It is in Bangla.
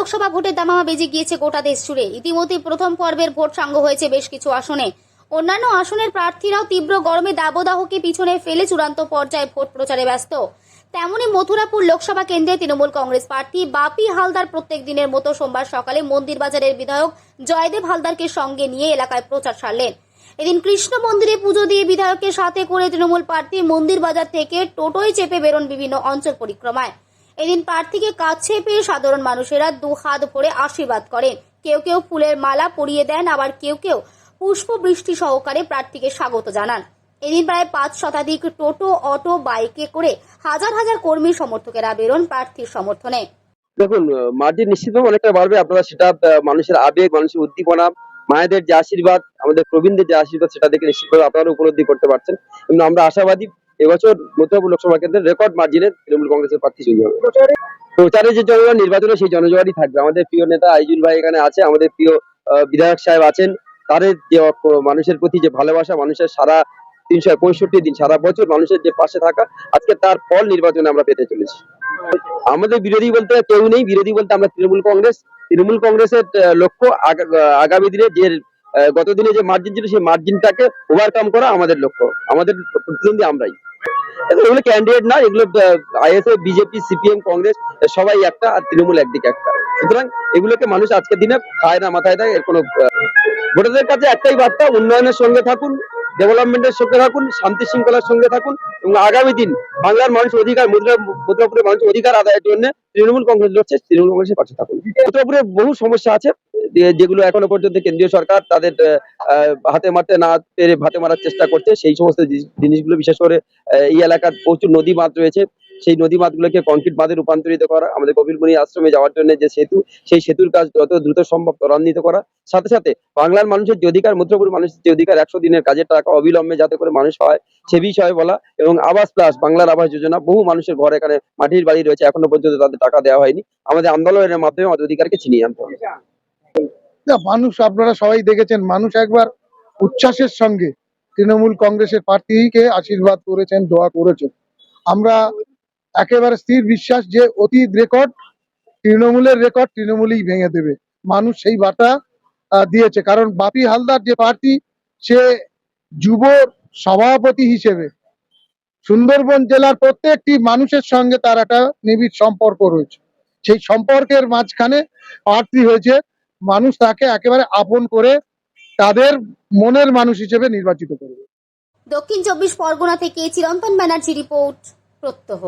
লোকসভা ভোটের দামামা বেজে গিয়েছে গোটা দেশ জুড়ে। ইতিমধ্যে প্রথম পর্বের ভোট সাঙ্গ হয়েছে বেশ কিছু আসনে। অন্যান্য আসনের প্রার্থীরাও তীব্র গরমে দাবদাহকে পিছনে ফেলে চূড়ান্ত পর্যায়ে ভোট প্রচারে ব্যস্ত। তেমনি মথুরাপুর লোকসভা কেন্দ্রে তৃণমূল কংগ্রেস প্রার্থী বাপি হালদার প্রত্যেক দিনের মতো সোমবার সকালে মন্দির বাজারের বিধায়ক জয়দেব হালদারকে সঙ্গে নিয়ে এলাকায় প্রচার সারলেন। এদিন কৃষ্ণ মন্দিরে পুজো দিয়ে বিধায়কের সাথে করে তৃণমূল প্রার্থী মন্দির বাজার থেকে টোটোয় চেপে বেরোন বিভিন্ন অঞ্চল পরিক্রমায়। এদিন প্রার্থীকে কাছে পেয়ে সাধারণ মানুষেরা দু হাত ভরে আশীর্বাদ করেন। কেউ কেউ ফুলের মালা পরিয়ে দেন, আবার কেউ কেউ পুষ্প বৃষ্টি সহকারে প্রার্থীকে স্বাগত জানান। এদিন প্রায় পাঁচ শতাধিক টোটো, অটো, বাইকে করে হাজার হাজার কর্মী সমর্থকেরা বেরোন প্রার্থীর সমর্থনে। দেখুন মার্জিন নিশ্চিতভাবে অনেকটা বাড়বে। আপনারা সেটা মানুষের আবেগ, মানুষের উদ্দীপনা, মায়েদের যে আশীর্বাদ, আমাদের প্রবীণদের যে আশীর্বাদ, সেটা দেখে নিশ্চিতভাবে আপনারা উপলব্ধি করতে পারছেন। কিন্তু আমরা আশাবাদী এবছর মধ্যপুর লোকসভা কেন্দ্রের রেকর্ড মার্জিনে তৃণমূল কংগ্রেসের প্রার্থী জয়ী হবে। প্রচারে যে জনগণ নির্বাচনে সেই জনজোয়ারই থাকবে। আমাদের প্রিয় নেতা আইজুল ভাই এখানে আছে, আমাদের প্রিয় বিধায়ক সাহেব আছেন। তাদের যে মানুষের প্রতি যে ভালোবাসা, মানুষের সারা তিনশো পঁয়ষট্টি দিন, সারা বছর মানুষের যে পাশে থাকা, আজকে তার ফল নির্বাচনে আমরা পেতে চলেছি। আমাদের বিরোধী বলতে কেউ নেই। বিরোধী বলতে আমরা তৃণমূল কংগ্রেস। তৃণমূল কংগ্রেসের লক্ষ্য আগা- আগামী দিনে যে আহ, গত দিনে যে মার্জিন ছিল সেই মার্জিনটাকে ওভারকাম করা আমাদের লক্ষ্য। আমাদের প্রতিদ্বন্দ্বী আমরাই। এগুলো ক্যান্ডিডেট না এগুলো আইএসএ বিজেপি সিপিএম কংগ্রেস সবাই একটা আর তৃণমূল একদিকে একটা। সুতরাং এগুলোকে মানুষ আজকের দিনে খায় না মাথায় দেয় এর কোনো ভোটারদের কাছে একটাই বার্তা উন্নয়নের সঙ্গে থাকুন ডেভেলপমেন্টের সঙ্গে থাকুন শান্তি শৃঙ্খলার সঙ্গে থাকুন এবং আগামী দিন বাংলার মানুষ অধিকার মুদ্রা- মুদ্রাপুরের মানুষ অধিকার আদায়ের জন্য তৃণমূল কংগ্রেস লড়ছে তৃণমূল কংগ্রেসের পাশে থাকুন। মুদ্রাপুরে বহু সমস্যা আছে যেগুলো এখনও পর্যন্ত কেন্দ্রীয় সরকার তাদের হাতে মারতে না পেরে ভাতে মারার চেষ্টা করছে, সেই সমস্ত জিনিসগুলো বিশেষ করে এই এলাকার প্রচুর নদী বাঁধ রয়েছে। সেই নদী বাঁধগুলোকে কংক্রিট বাঁধে রূপান্তরিত করা, আমাদের কপিলমুনি আশ্রমে যাওয়ার জন্য যে সেতু, সেই সেতুর কাজ যত দ্রুত সম্ভব ত্বরান্বিত করা। সাথে সাথে বাংলার মানুষের যে অধিকার মুদ্রাপুর মানুষের যে অধিকার, একশো দিনের কাজের টাকা অবিলম্বে যাতে করে মানুষ হয়, সে বিষয়ে বলা এবং আবাস প্লাস বাংলার আবাস যোজনা, বহু মানুষের ঘর এখানে মাটির বাড়ি রয়েছে, এখনও পর্যন্ত তাদের টাকা দেওয়া হয়নি। আমাদের আন্দোলনের মাধ্যমে আমাদের অধিকারকে ছিনিয়ে আনতে হবে। মানুষ, আপনারা সবাই দেখেছেন, মানুষ একবার উচ্ছ্বাসের সঙ্গে তৃণমূল কংগ্রেসের প্রার্থীকে আশীর্বাদ করেছেন, দোয়া করেছেন। আমরা একেবারে স্থির বিশ্বাস যে অতীত রেকর্ড, তৃণমূলের রেকর্ড তৃণমূলই ভেঙে দেবে। মানুষ সেই বার্তা দিয়েছে। কারণ বাপি হালদার যে প্রার্থী, সে যুব সভাপতি হিসেবে সুন্দরবন জেলার প্রত্যেকটি মানুষের সঙ্গে তার একটা নিবিড় সম্পর্ক রয়েছে। সেই সম্পর্কের মাঝখানে প্রার্থী হয়েছে মানুষ তাকে একেবারে আপন করে তাদের মনের মানুষ হিসেবে নির্বাচিত করবে। দক্ষিণ চব্বিশ পরগনা থেকে চিরন্তন ব্যানার্জি রিপোর্ট প্রত্যহ।